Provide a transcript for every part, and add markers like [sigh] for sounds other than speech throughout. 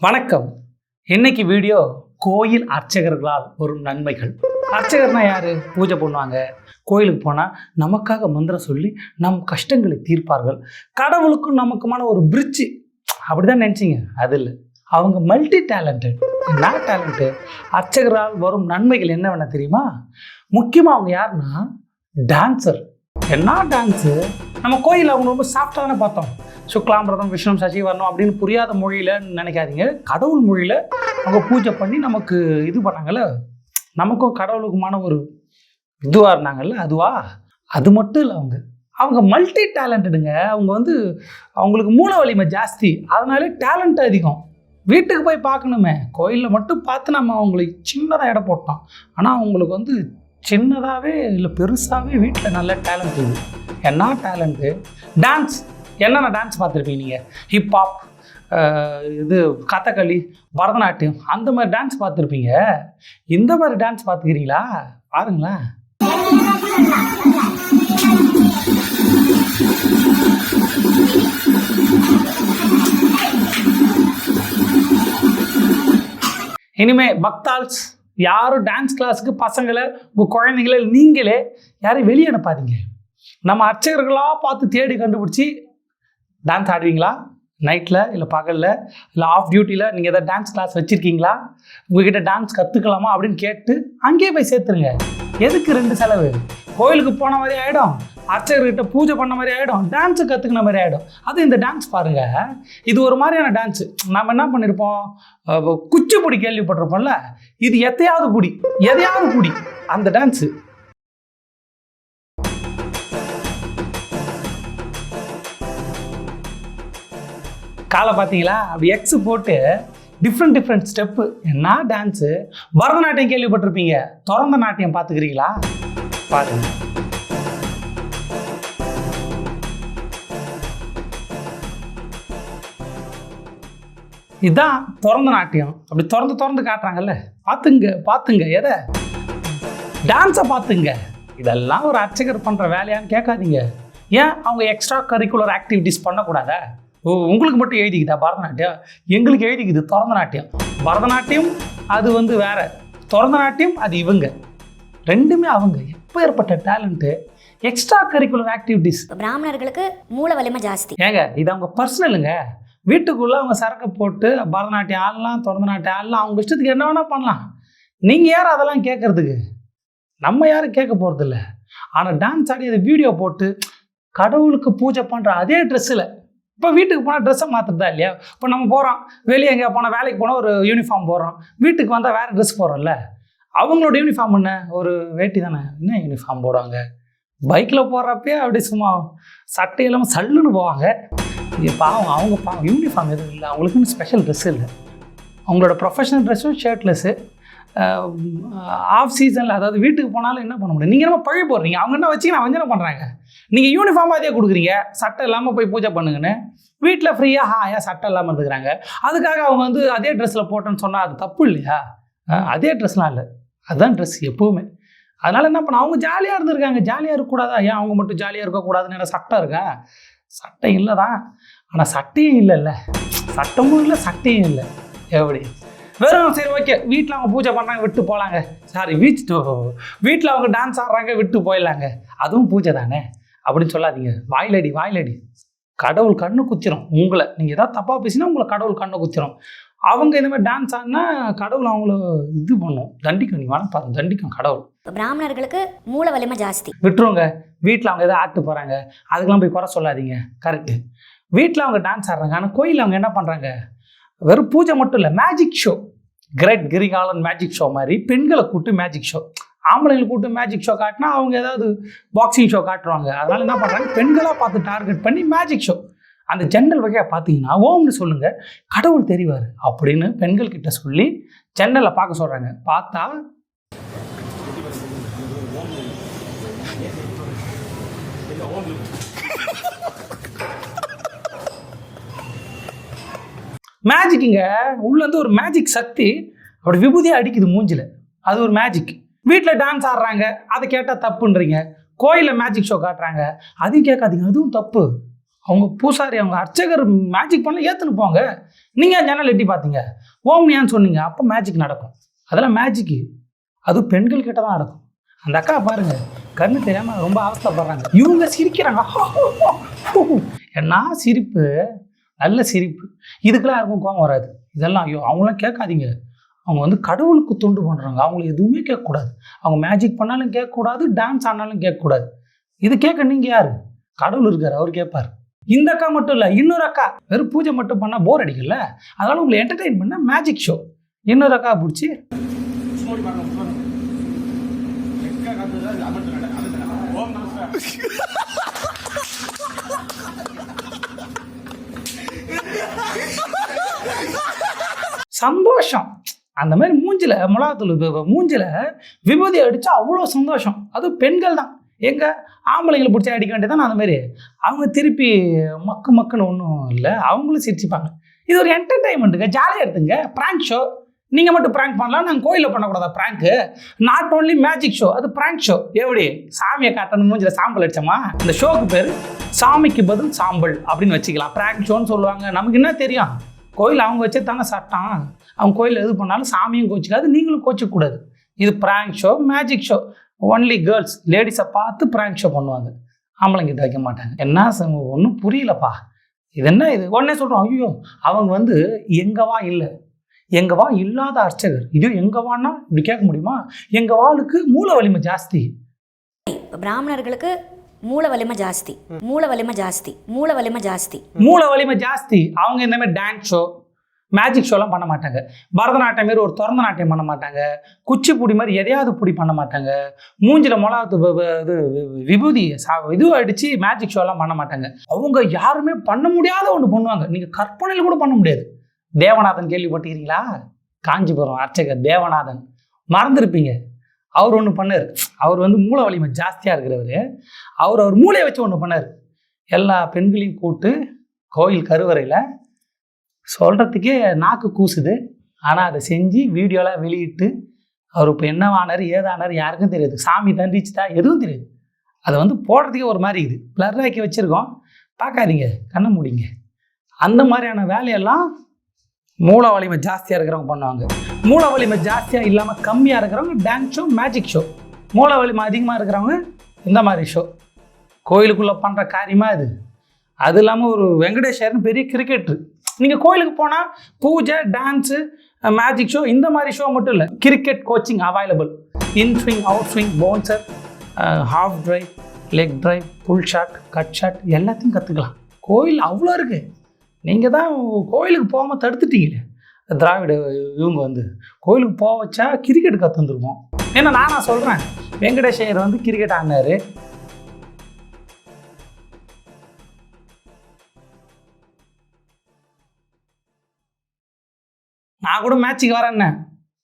வணக்கம். இன்னைக்கு வீடியோ கோயில் அர்ச்சகர்களால் வரும் நன்மைகள். அர்ச்சகர்னா யாரு? பூஜை பண்ணுவாங்க. கோயிலுக்கு போனால் நமக்காக மந்திரம் சொல்லி நம் கஷ்டங்களை தீர்ப்பார்கள். கடவுளுக்கும் நமக்குமான ஒரு பிரிட்ஜு. அப்படிதான் நினச்சிங்க? அது இல்லை. அவங்க மல்டி டேலண்டட் என்ன டேலண்ட்டு அர்ச்சகரால் வரும் நன்மைகள் என்ன வேணால் தெரியுமா? முக்கியமாக அவங்க யாருன்னா டான்சர் என்ன டான்ஸு நம்ம கோயிலில் அவங்க ரொம்ப சாஃப்டாக தானே பார்த்தோம். சுக்லாம்பிரதம் விஷ்ணு சசி வரணும் அப்படின்னு புரியாத மொழியில் நினைக்காதீங்க. கடவுள் மொழியில் அவங்க பூஜை பண்ணி நமக்கு இது பண்ணாங்கல்ல? நமக்கும் கடவுளுக்குமான ஒரு இதுவாக இருந்தாங்கல்ல? அதுவா? அது மட்டும் இல்லை அவங்க. அவங்க மல்டி டேலண்டடுங்க அவங்க வந்து அவங்களுக்கு மூல வலிமை ஜாஸ்தி. அதனாலே டேலண்ட் அதிகம். வீட்டுக்கு போய் பார்க்கணுமே. கோயிலில் மட்டும் பார்த்து நம்ம அவங்களுக்கு சின்னதாக இடம் போட்டோம். ஆனால் அவங்களுக்கு வந்து சின்னதாகவே இல்லை பெருசாகவே வீட்டில் நல்ல டேலண்ட் இருக்குது என்ன டேலண்ட்டு டான்ஸ் என்னென்ன டான்ஸ் பார்த்துருப்பீங்க நீங்கள் ஹிப்ஹாப் இது கதகளி பரதநாட்டியம் அந்த மாதிரி டான்ஸ் பார்த்துருப்பீங்க. இந்த மாதிரி டான்ஸ் பார்த்துக்கிறீங்களா? பாருங்களேன். இனிமே பக்தால்ஸ் யாரும் டான்ஸ் கிளாஸுக்கு பசங்களை உங்கள் குழந்தைங்கள நீங்களே யாரையும் வெளியே அனுப்பாதீங்க. நம்ம அர்ச்சகர்களாக பார்த்து தேடி கண்டுபிடிச்சி டான்ஸ் ஆடுவீங்களா? நைட்டில் இல்லை பகலில்? இல்லை ஆஃப் டியூட்டியில் நீங்கள் எதாவது டான்ஸ் கிளாஸ் வச்சுருக்கீங்களா? உங்ககிட்ட டான்ஸ் கற்றுக்கலாமா அப்படின்னு கேட்டு அங்கேயே போய் சேர்த்துருங்க. எதுக்கு ரெண்டு செலவு? கோயிலுக்கு போன மாதிரி ஆகிடும் அர்ச்சகர்கிட்ட பூஜை பண்ண மாதிரி ஆகிடும் டான்ஸு கற்றுக்கின மாதிரி ஆகிடும் அது இந்த டான்ஸ் பாருங்கள் இது ஒரு மாதிரியான டான்ஸு நம்ம என்ன பண்ணியிருப்போம் குச்சிப்புடி கேள்விப்பட்டிருப்போம்ல? இது எத்தையாவது புடி எதையாவது புடி அந்த டான்ஸு காலை பார்த்தீங்களா? அப்படி எக்ஸ் போட்டு டிஃப்ரெண்ட் டிஃப்ரெண்ட் ஸ்டெப்பு என்ன டான்ஸு பரதநாட்டியம் கேள்விப்பட்டிருப்பீங்க. திறந்த நாட்டியம் பார்த்துக்கிறீங்களா? பாருங்க. இதான் திறந்த நாட்டியம். அப்படி திறந்து திறந்து காட்டுறாங்கல்ல. பார்த்துங்க பார்த்துங்க எதை? டான்ஸை பார்த்துங்க. இதெல்லாம் ஒரு அர்ச்சகர் பண்ணுற வேலையான்னு கேட்காதீங்க. ஏன்? அவங்க எக்ஸ்ட்ரா கரிக்குலர் ஆக்டிவிட்டீஸ் பண்ணக்கூடாதா? ஓ உங்களுக்கு மட்டும் எழுதிக்குதா பரதநாட்டியம்? எங்களுக்கு எழுதிக்குது திறந்த நாட்டியம் பரதநாட்டியம் அது வந்து வேற. திறந்த நாட்டியம் அது இவங்க. ரெண்டுமே அவங்க. எப்போ ஏற்பட்ட டேலண்ட்டு எக்ஸ்ட்ரா கரிக்குலர் ஆக்டிவிட்டீஸ் பிராமணர்களுக்கு மூல வலிமை ஜாஸ்தி. ஏங்க இது அவங்க பர்சனலுங்க வீட்டுக்குள்ளே அவங்க சரக்கு போட்டு பரதநாட்டியம் ஆடலாம் திறந்த நாட்டியம் ஆடலாம். அவங்க இஷ்டத்துக்கு என்ன வேணால் பண்ணலாம். நீங்கள் யார் அதெல்லாம் கேட்குறதுக்கு நம்ம யாரும் கேட்க போகிறதில்ல ஆனால் டான்ஸ் ஆடி அதை வீடியோ போட்டு கடவுளுக்கு பூஜை பண்ணுற அதே ட்ரெஸ்ஸில் இப்போ வீட்டுக்கு போனால் ட்ரெஸ்ஸை மாற்றுறதா இல்லையா? இப்போ நம்ம போகிறோம் வெளியே எங்கேயா போனால் வேலைக்கு போனால் ஒரு யூனிஃபார்ம் போடுறோம் வீட்டுக்கு வந்தால் வேறு ட்ரெஸ் போடுறோம்ல அவங்களோட யூனிஃபார்ம் என்ன? ஒரு வேட்டி தானே. என்ன யூனிஃபார்ம் போடுவாங்க? பைக்கில் போடுறப்பே அப்படி சும்மா சட்டை இல்லாமல் சல்லுன்னு போவாங்க. இது பாவம் அவங்க பாவம் யூனிஃபார்ம் எதுவும் இல்லை. அவங்களுக்குன்னு ஸ்பெஷல் ட்ரெஸ் இல்லை. அவங்களோட ப்ரொஃபஷனல் ட்ரெஸ்ஸும் ஷர்ட்லெஸ்ஸு ஆஃப் சீசனில் அதாவது வீட்டுக்கு போனாலும் என்ன பண்ண முடியும்? நீங்கள் என்ன பழி போடுறீங்க. அவங்க என்ன வச்சு நான் வஞ்சனம் பண்ணுறாங்க நீங்கள் யூனிஃபார்ம் அதே கொடுக்குறீங்க. சட்டை இல்லாமல் போய் பூஜை பண்ணுங்கன்னு. வீட்டில் ஃப்ரீயாக ஹாயாக சட்டை இல்லாமல் இருந்துக்கிறாங்க. அதுக்காக அவங்க வந்து அதே ட்ரெஸ்ஸில் போட்டேன்னு சொன்னால் அது தப்பு இல்லையா? அதே ட்ரெஸ்லாம் இல்லை. அதுதான் ட்ரெஸ் எப்போவுமே. அதனால் என்ன பண்ண அவங்க ஜாலியாக இருந்திருக்காங்க. ஜாலியாக இருக்கக்கூடாதா? ஏன் அவங்க மட்டும் ஜாலியாக இருக்கக்கூடாதுன்னு என்ன சட்டை இருக்கா? சட்டை இல்லை தான் ஆனால் சட்டையும் இல்லைல்ல. சட்டமும் இல்லை சட்டையும் இல்லை. எப்படி? வெறும் சரி ஓகே வீட்டில் அவங்க பூஜை பண்ணுறாங்க விட்டு போகலாங்க சாரி வீட்டு வீட்டில் அவங்க டான்ஸ் ஆடுறாங்க விட்டு போயிடலாங்க. அதுவும் பூஜை தானே? அப்படின்னு சொல்லாதீங்க. வாயிலடி வாயிலடி. கடவுள் கண்ணு குத்திரும். உங்களை நீங்கள் ஏதாவது தப்பாக பேசினா உங்களை கடவுள் கண்ணு குத்திரும். அவங்க இந்த மாதிரி டான்ஸ் ஆடினா கடவுள் அவங்கள இது பண்ணும். தண்டிக்கும் நீ வேணா பாருங்க தண்டிக்கும் கடவுள். பிராமணர்களுக்கு மூல வலிமை ஜாஸ்தி. விட்டுருங்க. வீட்டில் அவங்க எதாவது ஆட்டு போகிறாங்க அதுக்கெல்லாம் போய் குறை சொல்லாதீங்க. கரெக்டு வீட்டில் அவங்க டான்ஸ் ஆடுறாங்க. ஆனால் கோயிலில் அவங்க என்ன பண்ணுறாங்க வெறும் பூஜை மட்டும் இல்லை magic show great Kirikalan magic show மாதிரி பெண்களை கூப்பிட்டு மேஜிக் ஷோ ஆம்பளைங்களை கூப்பிட்டு மேஜிக் ஷோ காட்டினா அவங்க ஏதாவது பாக்ஸிங் ஷோ காட்டுவாங்க. அதனால என்ன பண்ணுறாங்க பெண்களாக பார்த்து டார்கெட் பண்ணி மேஜிக் ஷோ அந்த ஜன்னல் வகையாக பார்த்தீங்கன்னா ஓம்னு சொல்லுங்கள் கடவுள் தெரிவார் அப்படின்னு பெண்கள் கிட்ட சொல்லி ஜன்னலை பார்க்க சொல்கிறாங்க பார்த்தா மேஜிக்குங்க உள்ளேருந்து ஒரு மேஜிக் சக்தி அப்படி விபூதியாக அடிக்குது மூஞ்சில். அது ஒரு மேஜிக் வீட்டில் டான்ஸ் ஆடுறாங்க அதை கேட்டால் தப்புன்றீங்க. கோயிலில் மேஜிக் ஷோ காட்டுறாங்க அதையும் கேட்காதீங்க அதுவும் தப்பு. அவங்க பூசாரி அவங்க அர்ச்சகர் மேஜிக் பண்ண ஏற்றுன்னு போங்க. நீங்கள் ஜன்னல் எட்டி பார்த்தீங்க ஓம்னியான்னு சொன்னீங்க? அப்போ மேஜிக் நடக்கும். அதெல்லாம் மேஜிக்கு அது பெண்கள் கிட்ட தான் நடக்கும். அந்த அக்கா பாருங்க கண்ணு தெரியாமல் ரொம்ப அவஸ்தைப்படுறாங்க இவங்க சிரிக்கிறாங்க. [laughs] என்ன சிரிப்பு? நல்ல சிரிப்பு. இதுக்கெல்லாம் யாருக்கும் கோவம் வராது. இதெல்லாம் ஐயோ அவங்களாம் கேட்காதீங்க. அவங்க வந்து கடவுளுக்கு தொண்டு பண்ணுறாங்க அவங்கள எதுவுமே கேட்கக்கூடாது. அவங்க மேஜிக் பண்ணாலும் கேட்கக்கூடாது டான்ஸ் ஆனாலும் கேட்கக்கூடாது. இது கேட்க நீங்கள் யார்? கடவுள் இருக்கார் அவர் கேட்பார். இந்த அக்கா மட்டும் இல்லை இன்னொரு அக்கா. வெறும் பூஜை மட்டும் பண்ணால் போர் அடிக்கல அதனால உங்களை என்டர்டெயின் பண்ணால் மேஜிக் ஷோ இன்னொரு அக்கா பிடிச்சி. சந்தோஷம். அந்த மாதிரி மூஞ்சில மிளகாத்தூள் மூஞ்சில விபூதி அடிச்சா அவ்வளோ சந்தோஷம். அதுவும் பெண்கள் தான். எங்க ஆம்பளைங்களை பிடிச்சா அடிக்க வேண்டியதான் அந்த மாதிரி? அவங்க திருப்பி மக்கு மக்குன்னு ஒன்றும் இல்லை அவங்களும் சிரிச்சுப்பாங்க. இது ஒரு என்டர்டைன்மெண்ட்டுங்க ஜாலியாக எடுத்துங்க. ப்ராங்க் ஷோ நீங்கள் மட்டும் ப்ராங்க் பண்ணலாம் நாங்கள் கோயிலில் பண்ணக்கூடாதா? Prank not only magic show அது ப்ராங்க் ஷோ எப்படி? சாமியை காட்டணும் மூஞ்சில் சாம்பல் அடிச்சோமா? இந்த ஷோக்கு பேர் சாமிக்கு பதில் சாம்பல் அப்படின்னு வச்சுக்கலாம். ப்ராங்க் ஷோன்னு சொல்லுவாங்க. நமக்கு என்ன தெரியும்? கோயில் அவங்க வச்சே தானே சட்டம். அவங்க கோயில் எது பண்ணாலும் சாமியும் கோச்சிக்காது நீங்களும் கோச்சிக்கூடாது இது prank show magic show only girls லேடிஸை பார்த்து ப்ராங்க் ஷோ பண்ணுவாங்க. ஆம்பளைங்கிட்ட வைக்க மாட்டாங்க. என்ன ஒன்றும் புரியலப்பா. இது என்ன இது? உடனே சொல்கிறோம் ஐயோ அவங்க வந்து எங்கவா இல்லை. எங்கவா இல்லாத அர்ச்சகர். இது எங்கவான்னா இப்படி கேட்க முடியுமா? எங்க வாளுக்கு மூல வலிமை ஜாஸ்தி. இப்போ பிராமணர்களுக்கு மூல வலிமை ஜாஸ்தி. மூல வலிமை ஜாஸ்தி. மூல வலிமை ஜாஸ்தி. மூல வலிமை ஜாஸ்தி. அவங்க இந்த மாதிரி டான்ஸ் ஷோ மேஜிக் ஷோலாம் பண்ண மாட்டாங்க. பரதநாட்டியம் மாரி ஒரு திறந்த நாட்டியம் பண்ண மாட்டாங்க. குச்சிப்புடி மாதிரி எதையாவது புடி பண்ண மாட்டாங்க. மூஞ்சில மிளகாத்து இது வி- விபூதி சா- இது அடித்து மேஜிக் ஷோலாம் பண்ண மாட்டாங்க. அவங்க யாருமே பண்ண முடியாத ஒன்று பண்ணுவாங்க. நீங்கள் கற்பனையில் கூட பண்ண முடியாது. தேவநாதன் கேள்விப்பட்டிருக்கீங்களா? காஞ்சிபுரம் அர்ச்சகர் தேவநாதன். மறந்துருப்பீங்க. அவர் ஒன்று பண்ணார். அவர் வந்து மூளை வலிமை ஜாஸ்தியாக இருக்கிறவர். அவர் அவர் மூளையை வச்சு ஒன்று பண்ணார். எல்லா பெண்களையும் கூட்டு கோயில் கருவறையில் சொல்கிறதுக்கே நாக்கு கூசுது. ஆனால் அதை செஞ்சு வீடியோலாம் வெளியிட்டு அவர் இப்போ என்னவானார் ஏதானார் யாருக்கும் தெரியாது. சாமி தண்டிச்சுட்டா எதுவும் தெரியாது. அதை வந்து போடுறதுக்கே ஒரு மாதிரி இது பிளர்ராக்கி வச்சுருக்கோம். பார்க்காதீங்க. கண்ணை மூடிங்க. அந்த மாதிரியான வேலையெல்லாம் மூல வலிமை ஜாஸ்தியாக இருக்கிறவங்க பண்ணுவாங்க. மூல வலிமை ஜாஸ்தியாக இல்லாமல் கம்மியாக இருக்கிறவங்க டான்ஸ் ஷோ மேஜிக் ஷோ மூல வலிமை அதிகமாக இருக்கிறவங்க இந்த மாதிரி ஷோ கோயிலுக்குள்ளே பண்ணுற காரியமாக இது அது இல்லாமல் ஒரு வெங்கடேஷர்னு பெரிய கிரிக்கெட்ரு நீங்கள் கோயிலுக்கு போனால் பூஜை டான்ஸு மேஜிக் ஷோ இந்த மாதிரி ஷோ மட்டும் இல்லை. Cricket coaching available in swing out swing bouncer half drive leg drive pull shot cut shot எல்லாத்தையும் கற்றுக்கலாம் கோயில் அவ்வளோ இருக்குது நீங்கள் தான் கோயிலுக்கு போகாமல் தடுத்துட்டீங்களே. திராவிட இவங்க வந்து கோயிலுக்கு போக வச்சா கிரிக்கெட் கற்று வந்துருவோம் ஏன்னா நானா சொல்கிறேன் வெங்கடேஷ் ஐயர் வந்து கிரிக்கெட் ஆடினார். நான் கூட மேட்ச்சுக்கு வரேன்னே.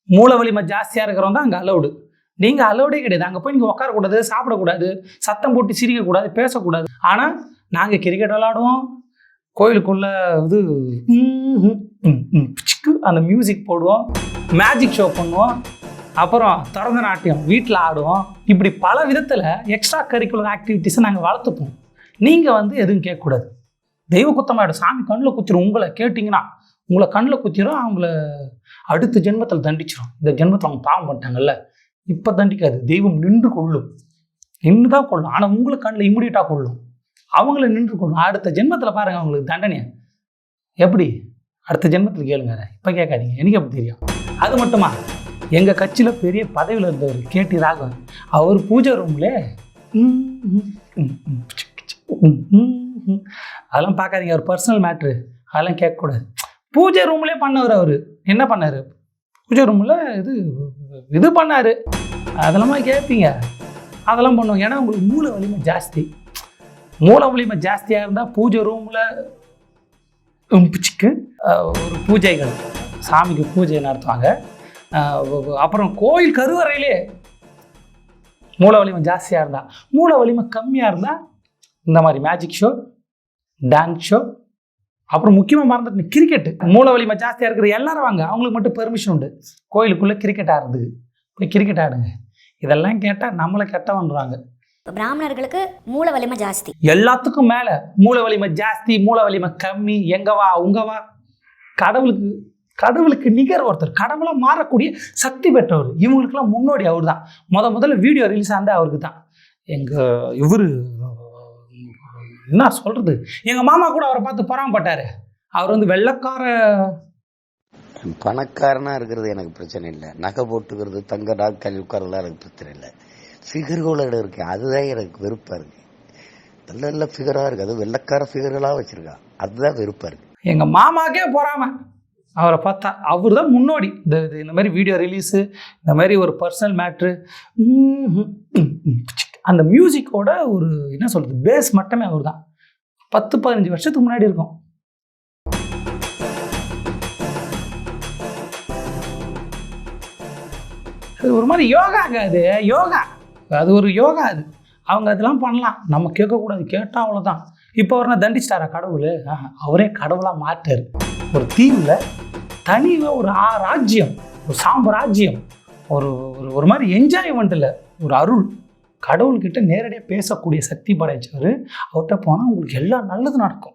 மூளை வலிமை ஜாஸ்தியாக இருக்கிறவங்க தான் அங்கே அலௌடு நீங்கள் அலௌடே கிடையாது. அங்கே போய் நீங்கள் உட்காரக்கூடாது சாப்பிடக்கூடாது சத்தம் போட்டு சிரிக்கக்கூடாது பேசக்கூடாது. ஆனால் நாங்கள் கிரிக்கெட் விளாடுவோம் கோயிலுக்குள்ள இது ம், பிச்சுக்கு அந்த மியூசிக் போடுவோம் மேஜிக் ஷோ பண்ணுவோம். அப்புறம் திறந்த நாட்டியம் வீட்டில் ஆடுவோம். இப்படி பல விதத்தில் எக்ஸ்ட்ரா கரிக்குலர் ஆக்டிவிட்டீஸை நாங்கள் வளர்த்துப்போம். நீங்கள் வந்து எதுவும் கேட்கக்கூடாது. தெய்வ குத்தமாயிடும் சாமி கண்ணில் குத்திரும். உங்களை கேட்டிங்கன்னா உங்களை கண்ணில் குத்திரும் அவங்கள அடுத்த ஜென்மத்தில் தண்டிச்சிடும் இந்த ஜென்மத்தில் அவங்க பாவம் பண்ணிட்டாங்கல்ல. இப்போ தண்டிக்காது. தெய்வம் நின்று கொள்ளும். நின்று தான் கொள்ளும். ஆனால் உங்களை கண்ணில் இம்மிடியட்டாக கொள்ளும். அவங்கள நின்று கொள்ளும் அடுத்த ஜென்மத்தில் பாருங்கள் அவங்களுக்கு தண்டனையை? எப்படி? அடுத்த ஜென்மத்தில் கேளுங்க இப்போ கேட்காதீங்க. எனக்கு எப்படி தெரியும்? அது மட்டுமா? எங்கள் கட்சியில் பெரிய பதவியில் இருந்தவர் கேட்டி ராகவன். அவர் பூஜை ரூமில் அதெல்லாம் பார்க்காதீங்க. அவர் பர்சனல் மேட்ரு அதெல்லாம் கேட்கக்கூடாது. பூஜை ரூம்லேயே பண்ணவர் அவர். என்ன பண்ணார்? பூஜை ரூமில் இது இது பண்ணார். அதெல்லாம் கேட்பீங்க அதெல்லாம் பண்ணுவோம். ஏன்னா உங்களுக்கு மூளை வலிமை ஜாஸ்தி. மூல வலிமை ஜாஸ்தியாக இருந்தால் பூஜை ரூமில் பிச்சுக்கு ஒரு பூஜைகள். சாமிக்கு பூஜை நடத்துவாங்க. அப்புறம் கோயில் கருவறையிலே மூல வலிமை ஜாஸ்தியாக இருந்தால் மூல வலிமை கம்மியாக இருந்தால் இந்த மாதிரி மேஜிக் ஷோ டான்ஸ் ஷோ அப்புறம் முக்கியமாக மறந்துட்டு கிரிக்கெட்டு மூல வலிமை ஜாஸ்தியாக இருக்கிற எல்லாரும் வாங்க அவங்களுக்கு மட்டும் பெர்மிஷன் உண்டு. கோயிலுக்குள்ளே கிரிக்கெட் ஆடுறதுக்கு. போய் கிரிக்கெட் ஆடுங்க. இதெல்லாம் கேட்டால் நம்மளை கெட்டவன்றாங்க. இப்போ பிராமணர்களுக்கு மூல வலிமை ஜாஸ்தி. எல்லாத்துக்கும் மேலே மூளை வலிமை ஜாஸ்தி மூளை வலிமை கம்மி எங்க வா உங்க வா. கடவுளுக்கு கடவுளுக்கு நிகர் ஒருத்தர் கடவுளாக மாறக்கூடிய சக்தி பெற்றவர். இவங்களுக்கெல்லாம் முன்னோடி அவர் தான் முத முதல்ல வீடியோ ரிலீஸ் ஆனது அவருக்கு தான் எங்கள் இவர் என்ன சொல்கிறது எங்கள் மாமா கூட அவரை பார்த்து பொறாமப்பட்டார். அவர் வந்து வெள்ளக்கார. பணக்காரனாக இருக்கிறது எனக்கு பிரச்சனை இல்லை. நகை போட்டுக்கிறது தங்க நாட்கள் உட்காரலாம் எனக்கு பிரச்சனை இல்லை. ஃபிகர்களோட இருக்கு. அதுதான் எனக்கு வெறுப்பாக இருக்கு. நல்ல நல்ல ஃபிகராக இருக்குது அது வெள்ளக்கார ஃபிகர்களாக வச்சுருக்கான் அதுதான் வெறுப்பாக இருக்கு. எங்கள் மாமாக்கே பொறாம. அவரை பார்த்தா அவர் தான் முன்னோடி. இந்த இது- இந்த மாதிரி வீடியோ ரிலீஸு இந்த மாதிரி ஒரு பர்சனல் மேட்ரு அந்த மியூசிக்கோட ஒரு என்ன சொல்கிறது பேஸ் மட்டுமே அவர் தான் பத்து பதினஞ்சு வருஷத்துக்கு முன்னாடி இருக்கும். அது ஒரு மாதிரி யோகாங்க அது யோகா. அது ஒரு யோகா அது. அவங்க அதெல்லாம் பண்ணலாம். நம்ம கேட்கக்கூடாது. கேட்டால் அவ்வளோதான் இப்போ அவரை தண்டிச்சிட்டாரா கடவுள்? அவரே கடவுளாக மாட்டார் ஒரு தீவில் தனியாக ஒரு ஆ ராஜ்யம் ஒரு சாம்ராஜ்யம் ஒரு ஒரு ஒரு மாதிரி என்ஜாய்மெண்ட் இல்லை ஒரு அருள் கடவுள்கிட்ட நேரடியாக பேசக்கூடிய சக்தி படைச்சவர். அவர்கிட்ட போனால் உங்களுக்கு எல்லாம் நல்லது நடக்கும்.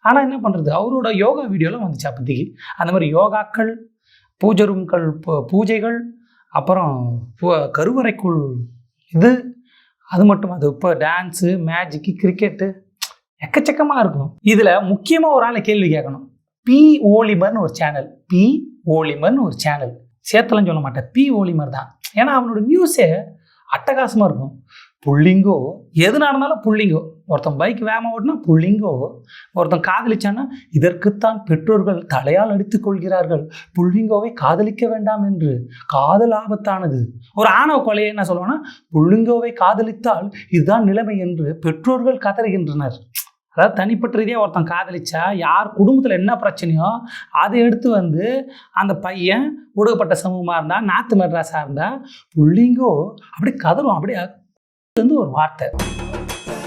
ஆனால் என்ன பண்ணுறது அவரோட யோகா வீடியோலாம் வந்துச்சு அப்போதைக்கு. அந்த மாதிரி யோகாக்கள் பூஜை ரூம்கள் பூ- பூஜைகள் அப்புறம் பூ- கருவறைக்குள் இது அது மட்டும் அது இப்போ டான்ஸு மேஜிக்கு கிரிக்கெட்டு எக்கச்சக்கமாக இருக்கும் இதில் முக்கியமாக ஒரு ஆளை கேள்வி கேட்கணும். பி ஓலிமர்னு ஒரு சேனல் பி ஓலிமர்னு ஒரு சேனல் சேர்த்தலாம் சொல்ல மாட்டேன். பி ஓலிமர் தான். ஏன்னா அவனோட நியூஸே அட்டகாசமாக இருக்கும். புள்ளிங்கோ எது நடந்தாலும் புள்ளிங்கோ. ஒருத்தன் பைக் வேகமாக ஓட்டினா புள்ளிங்கோ ஒருத்தன் காதலிச்சான்னா இதற்குத்தான் பெற்றோர்கள் தலையால் அடித்துக் கொள்கிறார்கள். புள்ளிங்கோவை காதலிக்க வேண்டாம் என்று. காதல் ஆபத்தானது. ஒரு ஆணவ கொலையை என்ன சொல்லுவான்னா புள்ளிங்கோவை காதலித்தால் இதுதான் நிலைமை என்று பெற்றோர்கள் கதறுகின்றனர். அதாவது தனிப்பட்ட ரீதியாக ஒருத்தன் காதலிச்சா யார் குடும்பத்தில் என்ன பிரச்சனையோ அதை எடுத்து வந்து அந்த பையன் ஒடுக்கப்பட்ட சமூகமாக இருந்தால் நாத்து மெட்ராஸாக இருந்தால் புள்ளிங்கோ அப்படி கதறும் அப்படியே வந்து ஒரு வார்த்தை.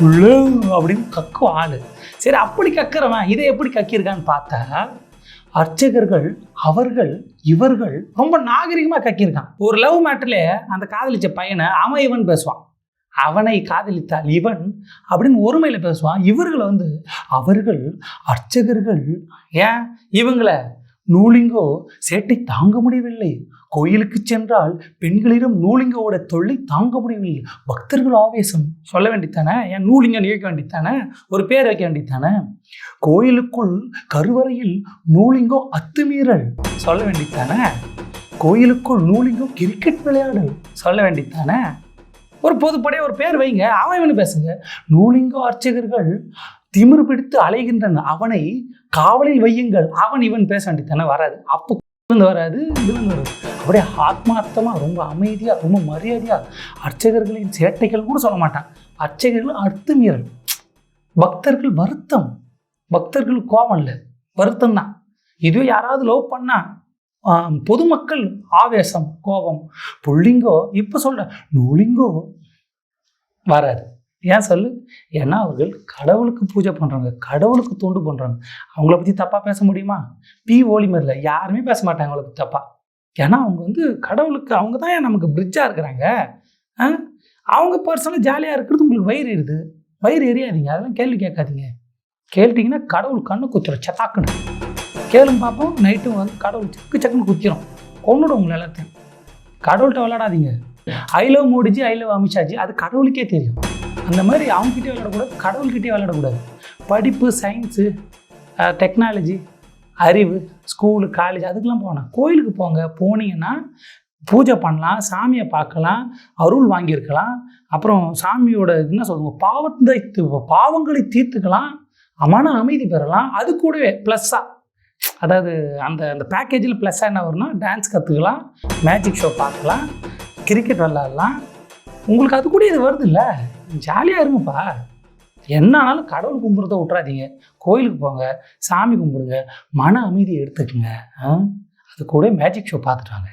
அப்படின்னு கக்கும் ஆள். சரி அப்படி கக்கிறவன் இதை எப்படி கக்கியிருக்கான்னு பார்த்தா அர்ச்சகர்கள் அவர்கள் இவர்கள் ரொம்ப நாகரிகமாக கக்கியிருக்கான். ஒரு லவ் மேட்டர்ல அந்த காதலிச்ச பையனை அவன் இவன் பேசுவான். அவனை காதலித்தால் இவன் அப்படின்னு ஒருமையில் பேசுவான். இவர்களை வந்து அவர்கள் அர்ச்சகர்கள் ஏன் இவங்களை நூலிங்கோ சேட்டை தாங்க முடியவில்லை. கோயிலுக்கு சென்றால் பெண்களிடம் நூலிங்கோட தொல்லை தாங்க முடியவில்லை. பக்தர்கள் ஆவேசம் சொல்ல வேண்டித்தானே? ஏன் நூலிங்க நிகழ்க்க வேண்டித்தானே? ஒரு பேர் வைக்க வேண்டித்தானே? கோயிலுக்குள் கருவறையில் நூலிங்கோ அத்துமீறல் சொல்ல வேண்டித்தானே? கோயிலுக்குள் நூலிங்கோ கிரிக்கெட் விளையாடல் சொல்ல வேண்டித்தானே? ஒரு பொதுப்படையாக ஒரு பேர் வைங்க அவன் இவனு பேசுங்க. நூலிங்கோ அர்ச்சகர்கள் திமிரு பிடித்து அலைகின்றன அவனை காவலில் வையுங்கள். அவன் இவன் பேச வேண்டியதானே வராது. அப்போ வராது இதுலேருந்து வராது. அப்படியே ஆத்மார்த்தமாக ரொம்ப அமைதியாக ரொம்ப மரியாதையாக அர்ச்சகர்களின் சேட்டைகள் கூட சொல்ல மாட்டான். அர்ச்சகர்கள் அர்த்தமீறல். பக்தர்கள் வருத்தம். பக்தர்கள் கோபம் இல்லை. வருத்தம் தான். இதுவே யாராவது லவ் பண்ணால் பொதுமக்கள் ஆவேசம் கோபம். புள்ளிங்கோ இப்போ சொல்ல நூலிங்கோ வராது. ஏன் சொல்லு? ஏன்னா அவர்கள் கடவுளுக்கு பூஜை பண்ணுறாங்க கடவுளுக்கு தொண்டு பண்ணுறாங்க அவங்கள பற்றி தப்பாக பேச முடியுமா? பி ஓலி ஓலிமரில் யாருமே பேச மாட்டாங்க அவங்களுக்கு தப்பாக ஏன்னா அவங்க வந்து கடவுளுக்கு அவங்க தான் ஏன் நமக்கு பிரிட்ஜாக இருக்கிறாங்க? அவங்க பர்சனலாக ஜாலியாக இருக்கிறது உங்களுக்கு வயிறு எரியுது. வயிறு எரியாதீங்க. அதெல்லாம் கேள்வி கேட்காதீங்க. கேட்டிங்கன்னா கடவுள் கண்ணு குத்துரும் சத்தாக்குன்னு. கேளுங்க பார்ப்போம் நைட்டும் வந்து கடவுள் சக்கு சக்குன்னு குத்திரும். கொண்டுடும் உங்களை எல்லாத்தையும். கடவுள்கிட்ட விளையாடாதீங்க. I love Modiji I love Amit Shahji. அது கடவுளுக்கே தெரியும். அந்த மாதிரி அவங்ககிட்டே விளையாடக்கூடாது. கடவுள்கிட்டே விளையாடக்கூடாது. படிப்பு சயின்ஸு டெக்னாலஜி அறிவு ஸ்கூலு காலேஜ் அதுக்கெலாம் போகணும் கோயிலுக்கு போங்க. போனீங்கன்னா பூஜை பண்ணலாம் சாமியை பார்க்கலாம் அருள் வாங்கியிருக்கலாம். அப்புறம் சாமியோட என்ன சொல்லுவோம் பாவத்தை பாவங்களை தீர்த்துக்கலாம். மன அமைதி பெறலாம். அது கூடவே ப்ளஸ்ஸாக அதாவது அந்த அந்த பேக்கேஜில் ப்ளஸ்ஸாக என்ன வரும்னா டான்ஸ் கற்றுக்கலாம் மேஜிக் ஷோ பார்க்கலாம் கிரிக்கெட் விளாட்லாம் உங்களுக்கு அது கூட இது வருது இல்லை ஜாலியாக இருங்கப்பா. என்ன ஆனாலும் கடவுள் கும்பிட்றத விட்றாதீங்க கோயிலுக்கு போங்க சாமி கும்பிடுங்க மன அமைதியை எடுத்துக்கோங்க. அது கூட மேஜிக் ஷோ பார்த்துட்டு வாங்க.